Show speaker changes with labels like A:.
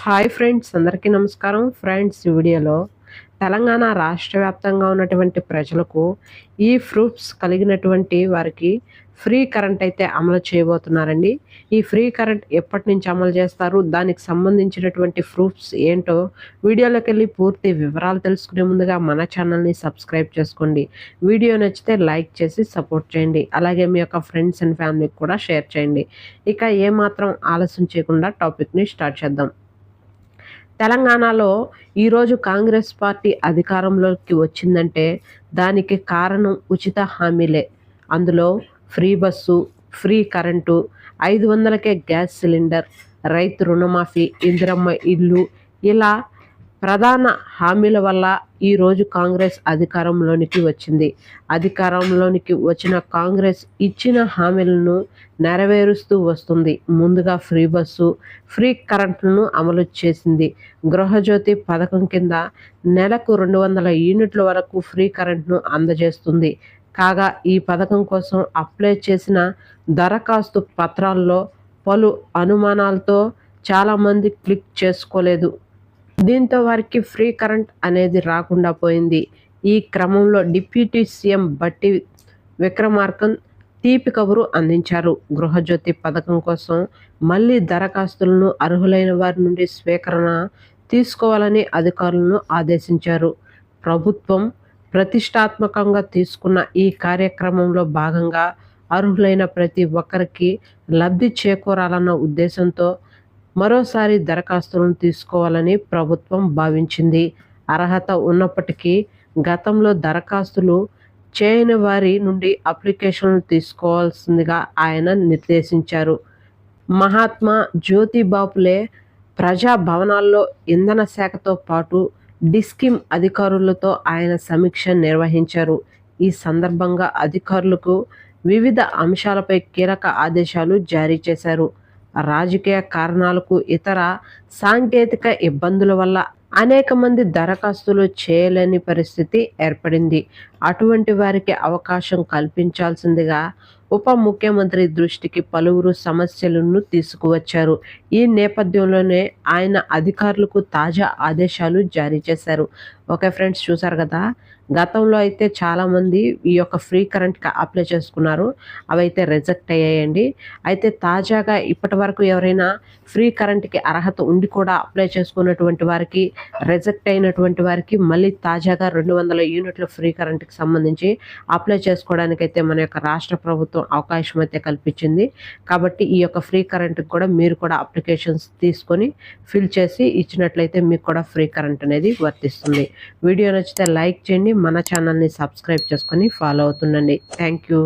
A: Hi friends అందరికీ నమస్కారం. Friends ఈ వీడియోలో తెలంగాణ రాష్ట్ర వ్యాప్తంగా ఉన్నటువంటి ప్రజలకు ఈ ప్రూఫ్స్ కలిగినటువంటి వారికి ఫ్రీ కరెంట్ అయితే అమలు చేయబోతున్నారండి. ఈ ఫ్రీ కరెంట్ ఎప్పటి నుంచి అమలు చేస్తారు దానికి సంబంధించినటువంటి ప్రూఫ్స్ ఏంటో వీడియోలోకి వెళ్ళి పూర్తి వివరాలు తెలుసుకునే ముందుగా మన ఛానల్ని సబ్స్క్రైబ్ చేసుకోండి. వీడియో నచ్చితే లైక్ చేసి సపోర్ట్ చేయండి. అలాగే మీ యొక్క ఫ్రెండ్స్ అండ్ ఫ్యామిలీకి కూడా షేర్ చేయండి. ఇక ఏమాత్రం ఆలస్యం చేయకుండా టాపిక్ని స్టార్ట్ చేద్దాం. తెలంగాణలో ఈరోజు కాంగ్రెస్ పార్టీ అధికారంలోకి వచ్చిందంటే దానికి కారణం ఉచిత హామీలే. అందులో ఫ్రీ బస్సు ఫ్రీ కరెంటు ఐదు వందలకే గ్యాస్ సిలిండర్ రైతు రుణమాఫీ ఇందిరమ్మ ఇల్లు ఇలా ప్రధాన హామీల వల్ల ఈరోజు కాంగ్రెస్ అధికారంలోనికి వచ్చింది. అధికారంలోనికి వచ్చిన కాంగ్రెస్ ఇచ్చిన హామీలను నెరవేరుస్తూ వస్తుంది. ముందుగా ఫ్రీ బస్సు ఫ్రీ కరెంట్లను అమలు చేసింది. గృహజ్యోతి పథకం కింద నెలకు రెండు వందల యూనిట్ల వరకు ఫ్రీ కరెంట్ను అందజేస్తుంది. కాగా ఈ పథకం కోసం అప్లై చేసిన దరఖాస్తు పత్రాల్లో పలు అనుమానాలతో చాలామంది క్లిక్ చేసుకోలేదు. దీంతో వారికి ఫ్రీ కరెంట్ అనేది రాకుండా పోయింది. ఈ క్రమంలో డిప్యూటీ సీఎం బట్టి విక్రమార్కన్ తీపి కబురు అందించారు. గృహజ్యోతి పథకం కోసం మళ్ళీ దరఖాస్తులను అర్హులైన వారి నుండి స్వీకరణ తీసుకోవాలని అధికారులను ఆదేశించారు. ప్రభుత్వం ప్రతిష్టాత్మకంగా తీసుకున్న ఈ కార్యక్రమంలో భాగంగా అర్హులైన ప్రతి ఒక్కరికి లబ్ధి చేకూరాలన్న ఉద్దేశంతో మరోసారి దరఖాస్తులను తీసుకోవాలని ప్రభుత్వం భావించింది. అర్హత ఉన్నప్పటికీ గతంలో దరఖాస్తులు చేయని వారి నుండి అప్లికేషన్లు తీసుకోవాల్సిందిగా ఆయన నిర్దేశించారు. మహాత్మా జ్యోతిబాపులే ప్రజా భవనాల్లో ఇంధన శాఖతో పాటు డిస్కిమ్ అధికారులతో ఆయన సమీక్ష నిర్వహించారు. ఈ సందర్భంగా అధికారులకు వివిధ అంశాలపై కీలక ఆదేశాలు జారీ చేశారు. రాజకీయ కారణాలకు ఇతర సాంకేతిక ఇబ్బందుల వల్ల అనేక మంది దరఖాస్తులు చేయలేని పరిస్థితి ఏర్పడింది. అటువంటి వారికి అవకాశం కల్పించాల్సిందిగా ఉప ముఖ్యమంత్రి దృష్టికి పలువురు సమస్యలను తీసుకువచ్చారు. ఈ నేపథ్యంలోనే ఆయన అధికారులకు తాజా ఆదేశాలు జారీ చేశారు. ఓకే ఫ్రెండ్స్ చూసారు కదా? గతంలో అయితే చాలామంది ఈ యొక్క ఫ్రీ కరెంట్కి అప్లై చేసుకున్నారు. అవైతే రిజెక్ట్ అయ్యాయండి. అయితే తాజాగా ఇప్పటి వరకు ఎవరైనా ఫ్రీ కరెంట్కి అర్హత ఉండి కూడా అప్లై చేసుకున్నటువంటి వారికి రిజెక్ట్ అయినటువంటి వారికి మళ్ళీ తాజాగా రెండు వందల యూనిట్ల ఫ్రీ కరెంట్కి సంబంధించి అప్లై చేసుకోవడానికైతే మన యొక్క రాష్ట్ర ప్రభుత్వం అవకాశం అయితే కల్పించింది. కాబట్టి ఈ యొక్క ఫ్రీ కరెంట్కి కూడా మీరు కూడా అప్లికేషన్స్ తీసుకొని ఫిల్ చేసి ఇచ్చినట్లయితే మీకు కూడా ఫ్రీ కరెంట్ అనేది వర్తిస్తుంది. వీడియో నచ్చితే లైక్ చేయండి మన ఛానల్ని సబ్స్క్రైబ్ చేసుకొని ఫాలో అవుతుండండి. Thank you